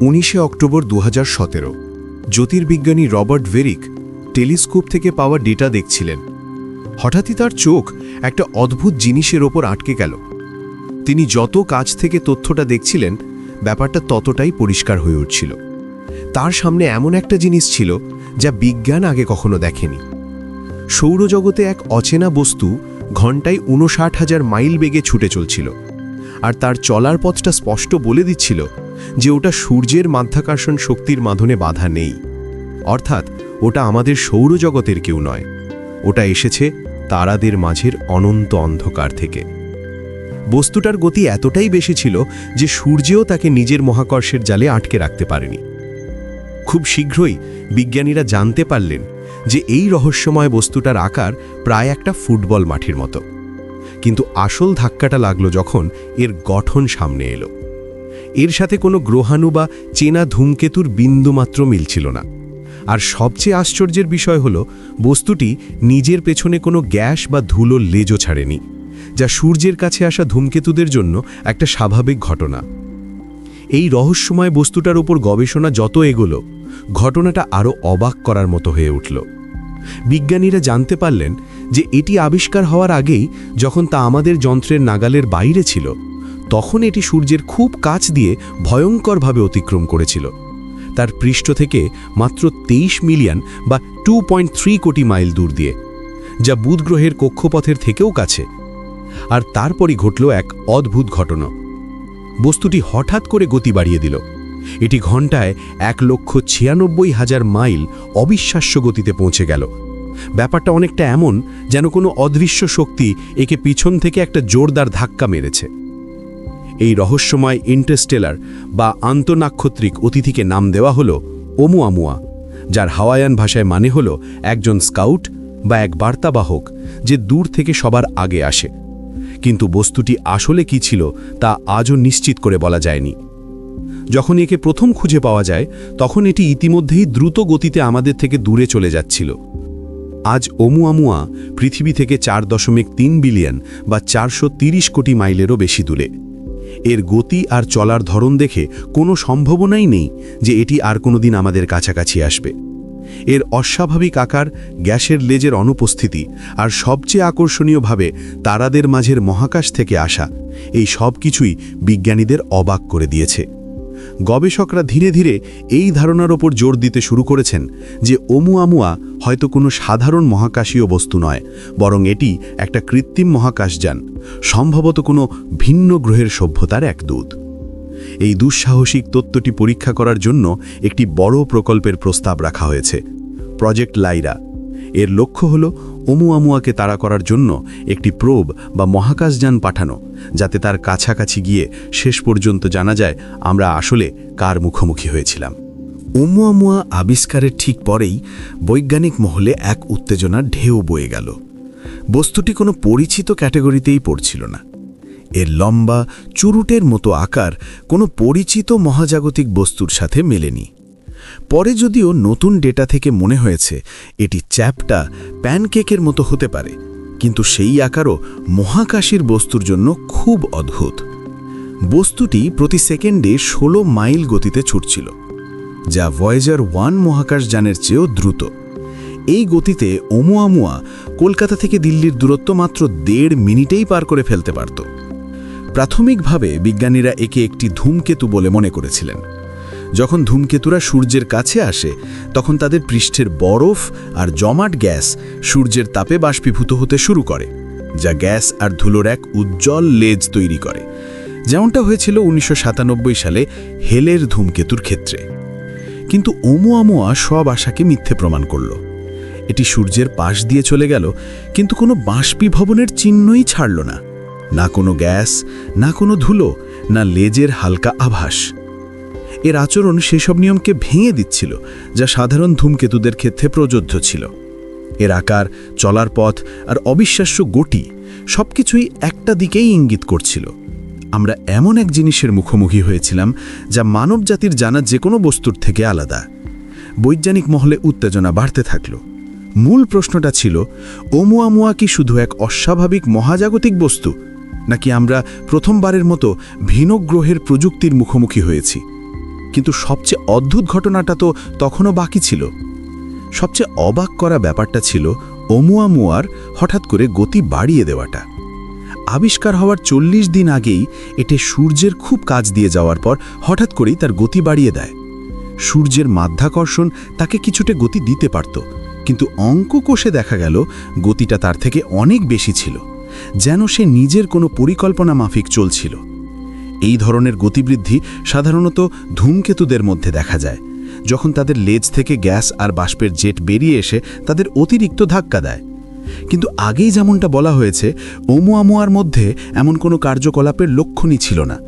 উনিশে অক্টোবর দু হাজার সতেরো। জ্যোতির্বিজ্ঞানী রবার্ট ভেরিক টেলিস্কোপ থেকে পাওয়া ডেটা দেখছিলেন। হঠাৎই তার চোখ একটা অদ্ভুত জিনিসের ওপর আটকে গেল। তিনি যত কাছ থেকে তথ্যটা দেখছিলেন, ব্যাপারটা ততটাই পরিষ্কার হয়ে উঠছিল। তার সামনে এমন একটা জিনিস ছিল যা বিজ্ঞান আগে কখনো দেখেনি। সৌরজগতে এক অচেনা বস্তু ঘন্টায় উনষাট হাজার মাইল বেগে ছুটে চলছিল। আর তার চলার পথটা স্পষ্ট বলে দিচ্ছিল যে ওটা সূর্যের মাধ্যাকর্ষণ শক্তির মাধ্যমে বাধা নেই। অর্থাৎ, ওটা আমাদের সৌরজগতের কেউ নয়। ওটা এসেছে তারাদের মাঝের অনন্ত অন্ধকার থেকে। বস্তুটার গতি এতটাই বেশি ছিল যে সূর্যেও তাকে নিজের মহাকর্ষের জালে আটকে রাখতে পারেনি। খুব শীঘ্রই বিজ্ঞানীরা জানতে পারলেন যে এই রহস্যময় বস্তুটার আকার প্রায় একটা ফুটবল মাঠের মতো। কিন্তু আসল ধাক্কাটা লাগল যখন এর গঠন সামনে এলো। এর সাথে কোনো গ্রহাণু বা চেনা ধূমকেতুর বিন্দুমাত্র মিলছিল না। আর সবচেয়ে আশ্চর্যের বিষয় হল, বস্তুটি নিজের পেছনে কোনো গ্যাস বা ধুলো লেজও ছাড়েনি, যা সূর্যের কাছে আসা ধূমকেতুদের জন্য একটা স্বাভাবিক ঘটনা। এই রহস্যময় বস্তুটার উপর গবেষণা যত এগোলো, ঘটনাটা আরও অবাক করার মতো হয়ে উঠল। বিজ্ঞানীরা জানতে পারলেন যে এটি আবিষ্কার হওয়ার আগেই যখন তা আমাদের যন্ত্রের নাগালের বাইরে ছিল তখন এটি সূর্যের খুব কাছ দিয়ে ভয়ঙ্করভাবে অতিক্রম করেছিল। তার পৃষ্ঠ থেকে মাত্র তেইশ মিলিয়ন বা টু কোটি মাইল দূর দিয়ে, যা বুধ গ্রহের কক্ষপথের থেকেও কাছে। আর তারপরই ঘটল এক অদ্ভুত ঘটনা। বস্তুটি হঠাৎ করে গতি বাড়িয়ে দিল। এটি ঘন্টায় এক লক্ষ ছিয়ানব্বই হাজার মাইল অবিশ্বাস্য গতিতে পৌঁছে গেল। ব্যাপারটা অনেকটা এমন যেন কোনো অদৃশ্য শক্তি একে পিছন থেকে একটা জোরদার ধাক্কা মেরেছে। এই রহস্যময় ইন্টারস্টেলার বা আন্তনাক্ষত্রিক অতিথিকে নাম দেওয়া হল ওমুয়ামুয়া যার হাওয়ায়ান ভাষায় মানে হল একজন স্কাউট বা এক বার্তাবাহক যে দূর থেকে সবার আগে আসে। কিন্তু বস্তুটি আসলে কি ছিল তা আজও নিশ্চিত করে বলা যায়নি। যখন একে প্রথম খুঁজে পাওয়া যায়, তখন এটি ইতিমধ্যেই দ্রুত গতিতে আমাদের থেকে দূরে চলে যাচ্ছিল। আজ ওমুয়ামুয়া পৃথিবী থেকে চার দশমিক তিন বিলিয়ন বা চারশো কোটি মাইলেরও বেশি দূরে। এর গতি আর চলার ধরন দেখে কোনো সম্ভাবনাই নেই যে এটি আর কোনোদিন আমাদের কাছাকাছি আসবে। এর অস্বাভাবিক আকার গ্যাসের লেজের অনুপস্থিতি আর সবচেয়ে আকর্ষণীয়ভাবে তারাদের মাঝের মহাকাশ থেকে আসা, এই সব কিছুই বিজ্ঞানীদের অবাক করে দিয়েছে। গবেষকরা ধীরে ধীরে এই ধারণার ওপর জোর দিতে শুরু করেছেন যে ওমুয়ামুয়া হয়তো কোনো সাধারণ মহাকাশীয় বস্তু নয়, বরং এটি একটা কৃত্রিম মহাকাশযান সম্ভবত কোনো ভিন্ন গ্রহের সভ্যতার এক দূত। এই দুঃসাহসিক তত্ত্বটি পরীক্ষা করার জন্য একটি বড় প্রকল্পের প্রস্তাব রাখা হয়েছে প্রজেক্ট লাইরা এর লক্ষ্য হল ওমুয়ামুয়াকে তাড়া করার জন্য একটি প্রোব বা মহাকাশযান পাঠানো, যাতে তার কাছাকাছি গিয়ে শেষ পর্যন্ত জানা যায় আমরা আসলে কার মুখোমুখি হয়েছিলাম। ওমুয়ামুয়া আবিষ্কারের ঠিক পরেই বৈজ্ঞানিক মহলে এক উত্তেজনার ঢেউ বয়ে গেল। বস্তুটি কোনো পরিচিত ক্যাটাগরিতেই পড়ছিল না। এর লম্বা, চুরুটের মতো আকার কোনো পরিচিত মহাজাগতিক বস্তুর সাথে মেলেনি। পরে যদিও নতুন ডেটা থেকে মনে হয়েছে, এটি চ্যাপটা প্যানকেকের মতো হতে পারে, কিন্তু সেই আকারও মহাকাশের বস্তুর জন্য খুব অদ্ভুত। বস্তুটি প্রতি সেকেন্ডে ১৬ মাইল গতিতে ছুটছিল, যা ভয়েজার ওয়ান মহাকাশযানের চেয়েও দ্রুত। এই গতিতে ওমুয়ামুয়া কলকাতা থেকে দিল্লির দূরত্ব মাত্র দেড় মিনিটেই পার করে ফেলতে পারত। প্রাথমিকভাবে বিজ্ঞানীরা একে একটি ধূমকেতু বলে মনে করেছিলেন। যখন ধূমকেতুরা সূর্যের কাছে আসে, তখন তাদের পৃষ্ঠের বরফ আর জমাট গ্যাস সূর্যের তাপে বাষ্পীভূত হতে শুরু করে, যা গ্যাস আর ধুলোর এক উজ্জ্বল লেজ তৈরি করে। যেমনটা হয়েছিল উনিশশো সাতানব্বই সালে হেলের ধূমকেতুর ক্ষেত্রে। কিন্তু ওমোয়ামোয়া সব আশাকে মিথ্যে প্রমাণ করল। এটি সূর্যের পাশ দিয়ে চলে গেল, কিন্তু কোনো বাষ্পীভবনের চিহ্নই ছাড়ল না। না কোনো গ্যাস, না কোনো ধুলো, না লেজের হালকা আভাস। এর আচরণ সেসব নিয়মকে ভেঙে দিচ্ছিল, যা সাধারণ ধূমকেতুদের ক্ষেত্রে প্রযোজ্য ছিল। এর আকার, চলার পথ আর অবিশ্বাস্য গতি সবকিছুই একটা দিকেই ইঙ্গিত করছিল। আমরা এমন এক জিনিসের মুখোমুখি হয়েছিলাম, যা মানব জাতির জানা যে কোনো বস্তুর থেকে আলাদা। বৈজ্ঞানিক মহলে উত্তেজনা বাড়তে থাকল। মূল প্রশ্নটা ছিল, ওমুয়ামুয়া কি শুধু এক অস্বাভাবিক মহাজাগতিক বস্তু, নাকি আমরা প্রথমবারের মতো ভিন্ন গ্রহের প্রযুক্তির মুখোমুখি হয়েছি? কিন্তু সবচেয়ে অদ্ভুত ঘটনাটা তো তখনও বাকি ছিল। সবচেয়ে অবাক করা ব্যাপারটা ছিল ওমুয়ামুয়ার হঠাৎ করে গতি বাড়িয়ে দেওয়াটা। আবিষ্কার হওয়ার চল্লিশ দিন আগেই এটে সূর্যের খুব কাজ দিয়ে যাওয়ার পর হঠাৎ করেই তার গতি বাড়িয়ে দেয়। সূর্যের মাধ্যাকর্ষণ তাকে কিছুটা গতি দিতে পারত, কিন্তু অঙ্ক কোষে দেখা গেল গতিটা তার থেকে অনেক বেশি ছিল, যেন সে নিজের কোনো পরিকল্পনা মাফিক চলছিল। এই ধরনের গতিবৃদ্ধি সাধারণত ধূমকেতুদের মধ্যে দেখা যায়। যখন তাদের লেজ থেকে গ্যাস আর বাষ্পের জেট বেরিয়ে এসে তাদের অতিরিক্ত ধাক্কা দেয়। কিন্তু আগেই যেমনটা বলা হয়েছে ওমুয়ামুয়ার মধ্যে এমন কোনো কার্যকলাপের লক্ষণই ছিল না।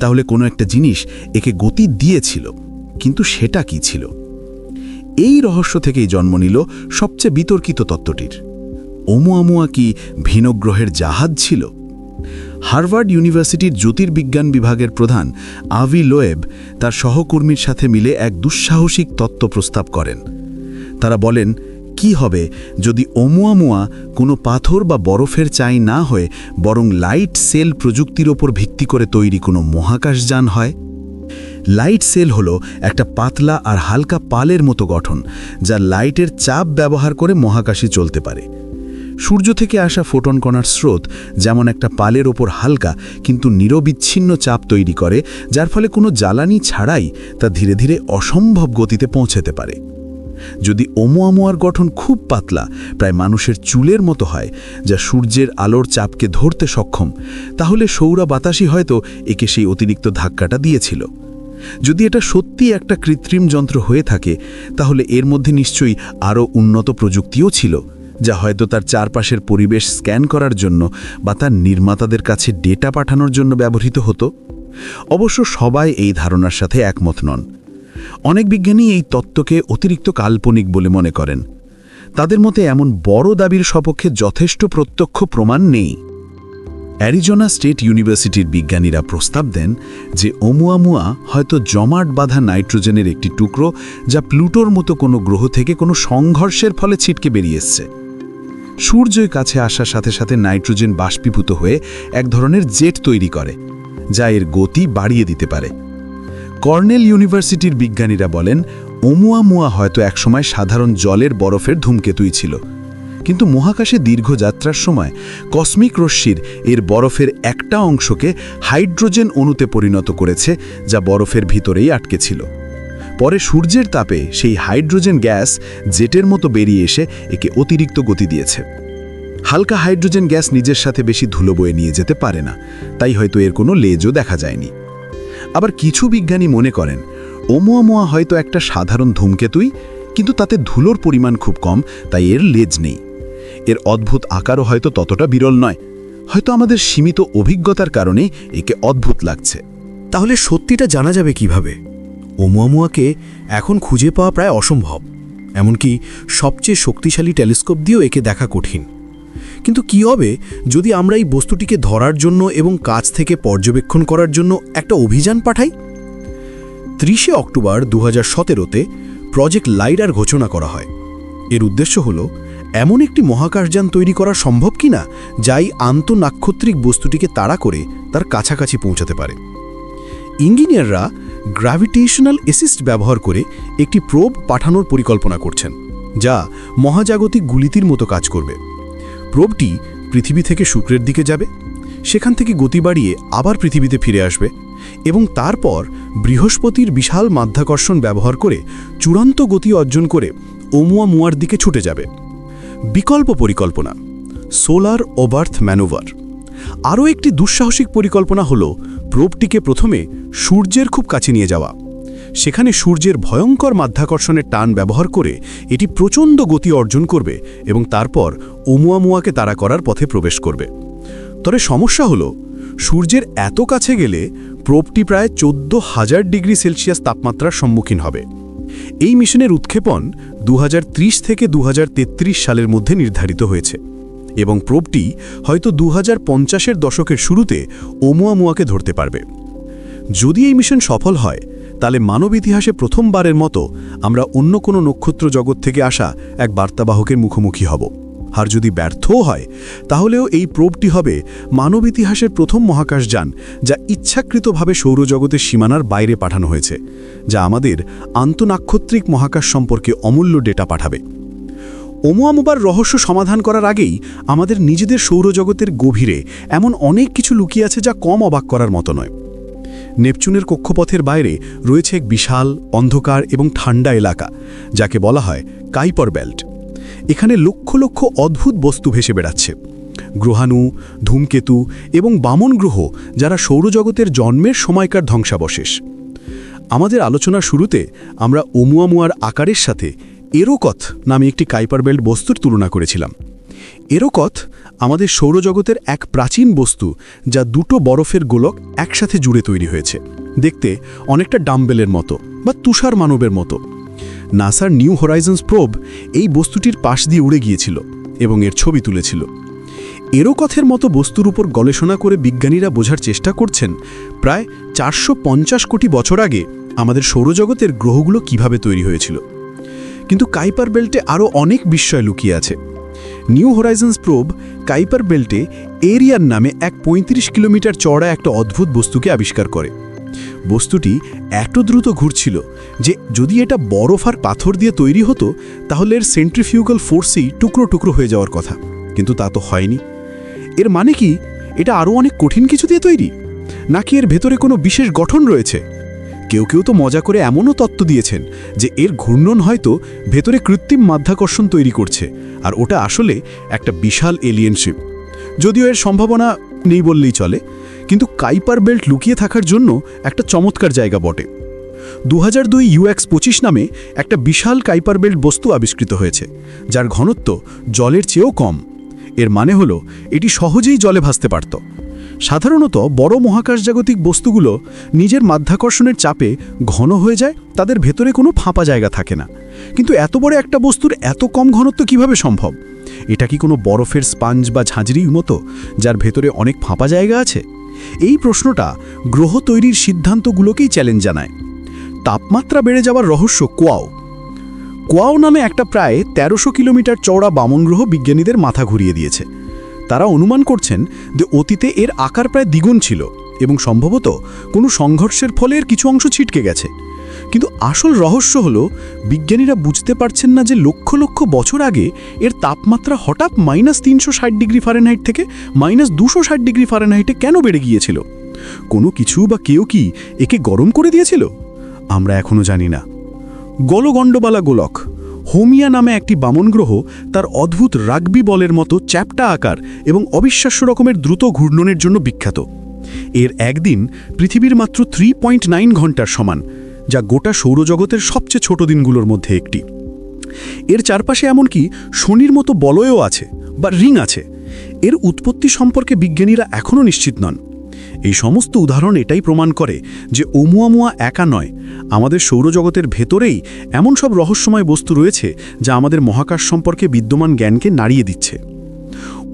তাহলে কোনো একটা জিনিস একে গতি দিয়েছিল, কিন্তু সেটা কি ছিল? এই রহস্য থেকেই জন্ম নিল সবচেয়ে বিতর্কিত তত্ত্বটির। ওমুয়ামুয়া কি ভিনগ্রহের জাহাজ ছিল? হার্ভার্ড ইউনিভার্সিটির জ্যোতির্বিজ্ঞান বিভাগের প্রধান আভি লোয়েব তার সহকর্মীর সাথে মিলে এক দুঃসাহসিক তত্ত্ব প্রস্তাব করেন। তারা বলেন, কি হবে যদি ওমুয়ামুয়া কোনো পাথর বা বরফের চাই না হয়ে বরং লাইট সেল প্রযুক্তির ওপর ভিত্তি করে তৈরি কোনো মহাকাশযান হয়? লাইট সেল হলো একটা পাতলা আর হালকা পালের মতো গঠন, যা লাইটের চাপ ব্যবহার করে মহাকাশে চলতে পারে। সূর্য থেকে আসা ফোটন কণার স্রোত যেমন একটা পালের ওপর হালকা কিন্তু নিরবিচ্ছিন্ন চাপ তৈরি করে, যার ফলে কোনো জ্বালানি ছাড়াই তা ধীরে ধীরে অসম্ভব গতিতে পৌঁছাতে পারে। যদি ওমোয়ামোয়ার গঠন খুব পাতলা, প্রায় মানুষের চুলের মতো হয়, যা সূর্যের আলোর চাপকে ধরতে সক্ষম, তাহলে সৌরা বাতাসই হয়তো একে সেই অতিরিক্ত ধাক্কাটা দিয়েছিল। যদি এটা সত্যি একটা কৃত্রিম যন্ত্র হয়ে থাকে, তাহলে এর মধ্যে নিশ্চয়ই আরও উন্নত প্রযুক্তিও ছিল। যা হয়তো তার চারপাশের পরিবেশ স্ক্যান করার জন্য বা তার নির্মাতাদের কাছে ডেটা পাঠানোর জন্য ব্যবহৃত হতো? অবশ্য সবাই এই ধারণার সাথে একমত নন। অনেক বিজ্ঞানী এই তত্ত্বকে অতিরিক্ত কাল্পনিক বলে মনে করেন। তাদের মতে এমন বড় দাবির সপক্ষে যথেষ্ট প্রত্যক্ষ প্রমাণ নেই। অ্যারিজোনা স্টেট ইউনিভার্সিটির বিজ্ঞানীরা প্রস্তাব দেন যে ওমুয়ামুয়া হয়তো জমাট বাঁধা নাইট্রোজেনের একটি টুকরো যা প্লুটোর মতো কোনো গ্রহ থেকে কোনো সংঘর্ষের ফলে ছিটকে বেরিয়ে এসছে। সূর্যের কাছে আসার সাথে সাথে নাইট্রোজেন বাষ্পীভূত হয়ে এক ধরনের জেট তৈরি করে, যা এর গতি বাড়িয়ে দিতে পারে। কর্নেল ইউনিভার্সিটির বিজ্ঞানীরা বলেন ওমুয়ামুয়া হয়তো একসময় সাধারণ জলের বরফের ধূমকেতুই ছিল। কিন্তু মহাকাশে দীর্ঘ যাত্রার সময় কসমিক রশ্মির এর বরফের একটা অংশকে হাইড্রোজেন অণুতে পরিণত করেছে, যা বরফের ভিতরেই আটকে ছিল। পরে সূর্যের তাপে সেই হাইড্রোজেন গ্যাস জেটের মতো বেরিয়ে এসে একে অতিরিক্ত গতি দিয়েছে। হালকা হাইড্রোজেন গ্যাস নিজের সাথে বেশি ধুলো বয়ে নিয়ে যেতে পারে না, তাই হয়তো এর কোনো লেজও দেখা যায়নি। আবার কিছু বিজ্ঞানী মনে করেন ওমোয়ামোয়া হয়তো একটা সাধারণ ধূমকেতুই, কিন্তু তাতে ধুলোর পরিমাণ খুব কম, তাই এর লেজ নেই। এর অদ্ভুত আকারও হয়তো ততটা বিরল নয়। হয়তো আমাদের সীমিত অভিজ্ঞতার কারণে একে অদ্ভুত লাগছে। তাহলে সত্যিটা জানা যাবে কীভাবে? ওমুয়ামুয়াকে এখন খুঁজে পাওয়া প্রায় অসম্ভব, এমনকি সবচেয়ে শক্তিশালী টেলিস্কোপ দিয়েও একে দেখা কঠিন। কিন্তু কি হবে যদি আমরা এই বস্তুটিকে ধরার জন্য এবং কাছ থেকে পর্যবেক্ষণ করার জন্য একটা অভিযান পাঠাই? ত্রিশে অক্টোবর দু হাজার সতেরোতে প্রজেক্ট লাইডার ঘোষণা করা হয়। এর উদ্দেশ্য হল, এমন একটি মহাকাশযান তৈরি করা সম্ভব কি কিনা, যাই আন্তঃনাক্ষত্রিক বস্তুটিকে তাড়া করে তার কাছাকাছি পৌঁছাতে পারে। ইঞ্জিনিয়াররা গ্র্যাভিটেশনাল অ্যাসিস্ট ব্যবহার করে একটি প্রোব পাঠানোর পরিকল্পনা করছেন, যা মহাজাগতিক গুলিতির মতো কাজ করবে। প্রোবটি পৃথিবী থেকে শুক্রের দিকে যাবে, সেখান থেকে গতি বাড়িয়ে আবার পৃথিবীতে ফিরে আসবে এবং তারপর বৃহস্পতির বিশাল মাধ্যাকর্ষণ ব্যবহার করে চূড়ান্ত গতি অর্জন করে ওমুয়া মুয়ার দিকে ছুটে যাবে। বিকল্প পরিকল্পনা সোলার ওবার্থ ম্যানোভার আরও একটি দুঃসাহসিক পরিকল্পনা হল প্রোবটিকে প্রথমে সূর্যের খুব কাছে নিয়ে যাওয়া। সেখানে সূর্যের ভয়ঙ্কর মাধ্যাকর্ষণের টান ব্যবহার করে এটি প্রচণ্ড গতি অর্জন করবে এবং তারপর ওমুয়ামুয়াকে তাড়া করার পথে প্রবেশ করবে। তবে সমস্যা হলো, সূর্যের এত কাছে গেলে প্রোবটি প্রায় চোদ্দ হাজার ডিগ্রি সেলসিয়াস তাপমাত্রার সম্মুখীন হবে। এই মিশনের উৎক্ষেপণ দু হাজার ত্রিশ থেকে দু হাজার তেত্রিশ সালের মধ্যে নির্ধারিত হয়েছে। এবং প্রোবটি হয়তো দু হাজার দশকের শুরুতে ওমুয়ামুয়াকে ধরতে পারবে। যদি এই মিশন সফল হয়, তাহলে মানব ইতিহাসে প্রথমবারের মতো আমরা অন্য কোনো নক্ষত্র জগৎ থেকে আসা এক বার্তাবাহকের মুখোমুখি হব। আর যদি ব্যর্থও হয়, তাহলেও এই প্রোবটি হবে মানব ইতিহাসের প্রথম মহাকাশযান যা ইচ্ছাকৃতভাবে সৌরজগতের সীমানার বাইরে পাঠানো হয়েছে, যা আমাদের আন্তনাক্ষত্রিক মহাকাশ সম্পর্কে অমূল্য ডেটা পাঠাবে। ওমুয়ামুবার রহস্য সমাধান করার আগেই আমাদের নিজেদের সৌরজগতের গভীরে এমন অনেক কিছু লুকিয়ে আছে যা কম অবাক করার মতো নয়। নেপচুনের কক্ষপথের বাইরে রয়েছে এক বিশাল, অন্ধকার এবং ঠান্ডা এলাকা, যাকে বলা হয় কাইপর বেল্ট। এখানে লক্ষ লক্ষ অদ্ভুত বস্তু ভেসে বেড়াচ্ছে। গ্রহাণু, ধূমকেতু এবং বামন গ্রহ, যারা সৌরজগতের জন্মের সময়কার ধ্বংসাবশেষ। আমাদের আলোচনার শুরুতে আমরা ওমুয়ামুয়ার আকারের সাথে এরোকথ নামে একটি কাইপার বেল্ট বস্তুর তুলনা করেছিলাম। এরোকথ আমাদের সৌরজগতের এক প্রাচীন বস্তু যা দুটো বরফের গোলক একসাথে জুড়ে তৈরি হয়েছে। দেখতে অনেকটা ডাম্বেলের মতো বা তুষার মানবের মতো। নাসার নিউ হোরাইজন্স প্রোব এই বস্তুটির পাশ দিয়ে উড়ে গিয়েছিল এবং এর ছবি তুলেছিল। এরোকথের মতো বস্তুর উপর গবেষণা করে বিজ্ঞানীরা বোঝার চেষ্টা করছেন, প্রায় চারশো পঞ্চাশ কোটি বছর আগে আমাদের সৌরজগতের গ্রহগুলো কীভাবে তৈরি হয়েছিল। কিন্তু কাইপার বেল্টে আরও অনেক বিস্ময় লুকিয়ে আছে। নিউ হোরাইজন্স প্রোব কাইপার বেল্টে এরিয়ার নামে এক ৩৫ কিলোমিটার চড়া একটা অদ্ভুত বস্তুকে আবিষ্কার করে। বস্তুটি এত দ্রুত ঘুরছিল যে যদি এটা বরফ আর পাথর দিয়ে তৈরি হতো, তাহলে এর সেন্ট্রিফিউগাল ফোর্সেই টুকরো টুকরো হয়ে যাওয়ার কথা। কিন্তু তা তো হয়নি। এর মানে কি, এটা আরও অনেক কঠিন কিছু দিয়ে তৈরি? নাকি এর ভেতরে কোনো বিশেষ গঠন রয়েছে? কেউ কেউ তো মজা করে এমনও তত্ত্ব দিয়েছেন যে এর ঘূর্ণন হয়তো ভেতরে কৃত্রিম মাধ্যাকর্ষণ তৈরি করছে, আর ওটা আসলে একটা বিশাল এলিয়েনশিপ যদিও এর সম্ভাবনা নেই বললেই চলে, কিন্তু কাইপার বেল্ট লুকিয়ে থাকার জন্য একটা চমৎকার জায়গা বটে। দু হাজার দুই ইউএক্স পঁচিশ নামে একটা বিশাল কাইপার বেল্ট বস্তু আবিষ্কৃত হয়েছে, যার ঘনত্ব জলের চেয়েও কম। এর মানে হলো, এটি সহজেই জলে ভাসতে পারত। সাধারণত বড় মহাকাশজাগতিক বস্তুগুলো নিজের মাধ্যাকর্ষণের চাপে ঘন হয়ে যায়, তাদের ভেতরে কোনো ফাঁপা জায়গা থাকে না। কিন্তু এত বড় একটা বস্তুর এত কম ঘনত্ব কীভাবে সম্ভব? এটা কি কোনো বরফের স্পাঞ্জ বা ঝাঁঝরির মতো, যার ভেতরে অনেক ফাঁপা জায়গা আছে? এই প্রশ্নটা গ্রহ তৈরির সিদ্ধান্তগুলোকেই চ্যালেঞ্জ জানায়। তাপমাত্রা বেড়ে যাওয়ার রহস্য কোয়াও। কোয়াও নামে একটা প্রায় তেরোশো কিলোমিটার চওড়া বামন গ্রহ বিজ্ঞানীদের মাথা ঘুরিয়ে দিয়েছে। তারা অনুমান করছেন যে অতীতে এর আকার প্রায় দ্বিগুণ ছিল এবং সম্ভবত কোনো সংঘর্ষের ফলে এর কিছু অংশ ছিটকে গেছে। কিন্তু আসল রহস্য হলো, বিজ্ঞানীরা বুঝতে পারছেন না যে লক্ষ লক্ষ বছর আগে এর তাপমাত্রা হঠাৎ মাইনাস তিনশো ষাট ডিগ্রি ফারেনহাইট থেকে মাইনাস দুশো ডিগ্রি ফারেনহাইটে কেন বেড়ে গিয়েছিল? কোনো কিছু বা কেউ কি একে গরম করে দিয়েছিল? আমরা এখনও জানি না। গলগণ্ডবালা গোলক হোমিয়া নামে একটি বামন গ্রহ তার অদ্ভুত রাগবি বলের মতো চ্যাপটা আকার এবং অবিশ্বাস্য রকমের দ্রুত ঘূর্ণনের জন্য বিখ্যাত। এর একদিন পৃথিবীর মাত্র থ্রি পয়েন্ট নাইন ঘণ্টার সমান, যা গোটা সৌরজগতের সবচেয়ে ছোট দিনগুলোর মধ্যে একটি। এর চারপাশে এমনকি শনির মতো বলয়ও আছে বা রিং আছে। এর উৎপত্তি সম্পর্কে বিজ্ঞানীরা এখনও নিশ্চিত নন। এই সমস্ত উদাহরণ এটাই প্রমাণ করে যে ওমুয়ামুয়া একা নয়, আমাদের সৌরজগতের ভেতরেই এমন সব রহস্যময় বস্তু রয়েছে যা আমাদের মহাকাশ সম্পর্কে বিদ্যমান জ্ঞানকে নাড়িয়ে দিচ্ছে।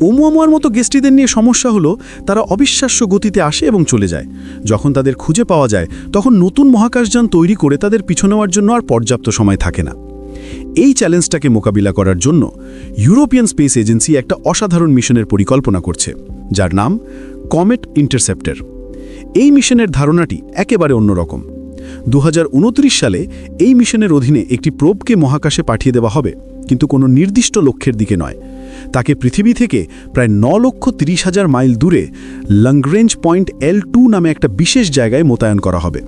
ওমুয়ামুয়ার মতো গেস্টিদের নিয়ে সমস্যা হলো তারা অবিশ্বাস্য গতিতে আসে এবং চলে যায়। যখন তাদের খুঁজে পাওয়া যায়, তখন নতুন মহাকাশযান তৈরি করে তাদের পিছু নেওয়ার জন্য আর পর্যাপ্ত সময় থাকে না। এই চ্যালেঞ্জটাকে মোকাবিলা করার জন্য ইউরোপিয়ান স্পেস এজেন্সি একটা অসাধারণ মিশনের পরিকল্পনা করছে, যার নাম কমেট ইন্টারসেপ্টার। এই মিশনের ধারণাটি একেবারে অন্যরকম। দু হাজার উনত্রিশ সালে এই মিশনের অধীনে একটি প্রোবকে মহাকাশে পাঠিয়ে দেওয়া হবে, কিন্তু কোনো নির্দিষ্ট লক্ষ্যের দিকে নয়। তাকে পৃথিবী থেকে প্রায় ন লক্ষ তিরিশ হাজার মাইল দূরে লংগ্রেঞ্জ পয়েন্ট এল টু নামে একটা বিশেষ জায়গায় মোতায়েন করা হবে।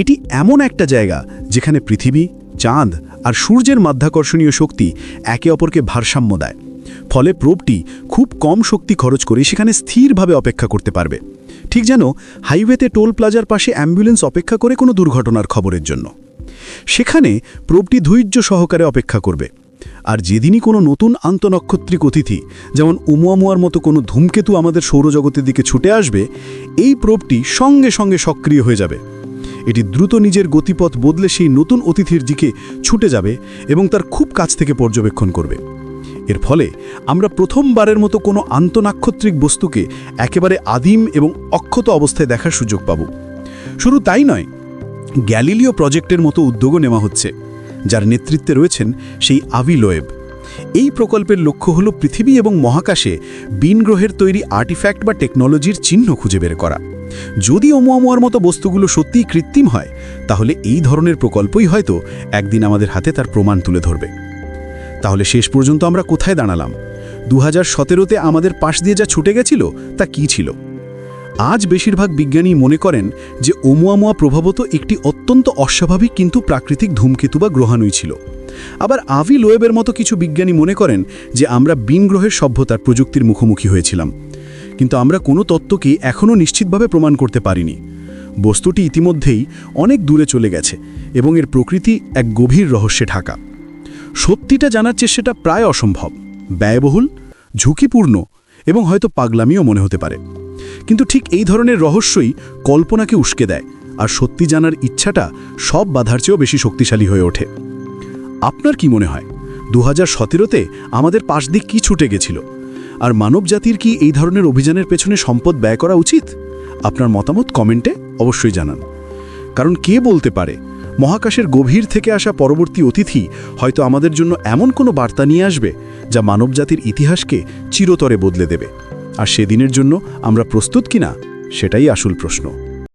এটি এমন একটা জায়গা যেখানে পৃথিবী, চাঁদ আর সূর্যের মাধ্যাকর্ষণীয় শক্তি একে অপরকে ভারসাম্য দেয়। ফলে প্রোবটি খুব কম শক্তি খরচ করে সেখানে স্থিরভাবে অপেক্ষা করতে পারবে। ঠিক যেন হাইওয়েতে টোল প্লাজার পাশে অ্যাম্বুলেন্স অপেক্ষা করে কোনো দুর্ঘটনার খবরের জন্য। সেখানে প্রোবটি ধৈর্য সহকারে অপেক্ষা করবে। আর যেদিনই কোনো নতুন আন্তনক্ষত্রিক অতিথি, যেমন উমুয়ামুয়ার মতো কোনো ধূমকেতু আমাদের সৌরজগতের দিকে ছুটে আসবে, এই প্রোবটি সঙ্গে সঙ্গে সক্রিয় হয়ে যাবে। এটি দ্রুত নিজের গতিপথ বদলে সেই নতুন অতিথির দিকে ছুটে যাবে এবং তার খুব কাছ থেকে পর্যবেক্ষণ করবে। এর ফলে আমরা প্রথমবারের মতো কোনো আন্তনাক্ষত্রিক বস্তুকে একেবারে আদিম এবং অক্ষত অবস্থায় দেখার সুযোগ পাব। শুধু তাই নয়, গ্যালিলিও প্রজেক্টের মতো উদ্যোগও নেওয়া হচ্ছে, যার নেতৃত্বে রয়েছেন সেই আভি লোয়েব এই প্রকল্পের লক্ষ্য হল পৃথিবী এবং মহাকাশে বিন গ্রহের তৈরি আর্টিফ্যাক্ট বা টেকনোলজির চিহ্ন খুঁজে বের করা। যদি ওমোয়ামোয়ার মতো বস্তুগুলো সত্যিই কৃত্রিম হয়, তাহলে এই ধরনের প্রকল্পই হয়তো একদিন আমাদের হাতে তার প্রমাণ তুলে ধরবে। তাহলে শেষ পর্যন্ত আমরা কোথায় দাঁড়ালাম? দু হাজার সতেরোতে আমাদের পাশ দিয়ে যা ছুটে গেছিল, তা কি ছিল? আজ বেশিরভাগ বিজ্ঞানী মনে করেন যে ওমুয়ামুয়া প্রভাবত একটি অত্যন্ত অস্বাভাবিক কিন্তু প্রাকৃতিক ধূমকেতু বা গ্রহাণুই ছিল। আবার আভি লোয়েবের মতো কিছু বিজ্ঞানী মনে করেন যে আমরা বিন গ্রহের সভ্যতার প্রযুক্তির মুখোমুখি হয়েছিলাম। কিন্তু আমরা কোনো তত্ত্বকেই এখনও নিশ্চিতভাবে প্রমাণ করতে পারিনি। বস্তুটি ইতিমধ্যেই অনেক দূরে চলে গেছে এবং এর প্রকৃতি এক গভীর রহস্যে ঢাকা। সত্যিটা জানার চেষ্টাটা প্রায় অসম্ভব। ব্যয়বহুল, ঝুঁকিপূর্ণ এবং হয়তো পাগলামিও মনে হতে পারে। কিন্তু ঠিক এই ধরনের রহস্যই কল্পনাকে উস্কে দেয় আর সত্যি জানার ইচ্ছাটা সব বাধার চেয়েও বেশি শক্তিশালী হয়ে ওঠে। আপনার কি মনে হয় দু হাজার আমাদের পাশ দিক কী ছুটে গেছিল? আর মানবজাতির কি এই ধরনের অভিযানের পেছনে সম্পদ ব্যয় করা উচিত? আপনার মতামত কমেন্টে অবশ্যই জানান। কারণ কে বলতে পারে মহাকাশের গভীর থেকে আসা পরবর্তী অতিথি হয়তো আমাদের জন্য এমন কোনো বার্তা নিয়ে আসবে যা মানবজাতির ইতিহাসকে চিরতরে বদলে দেবে। আর সেদিনের জন্য আমরা প্রস্তুত কিনা সেটাই আসল প্রশ্ন।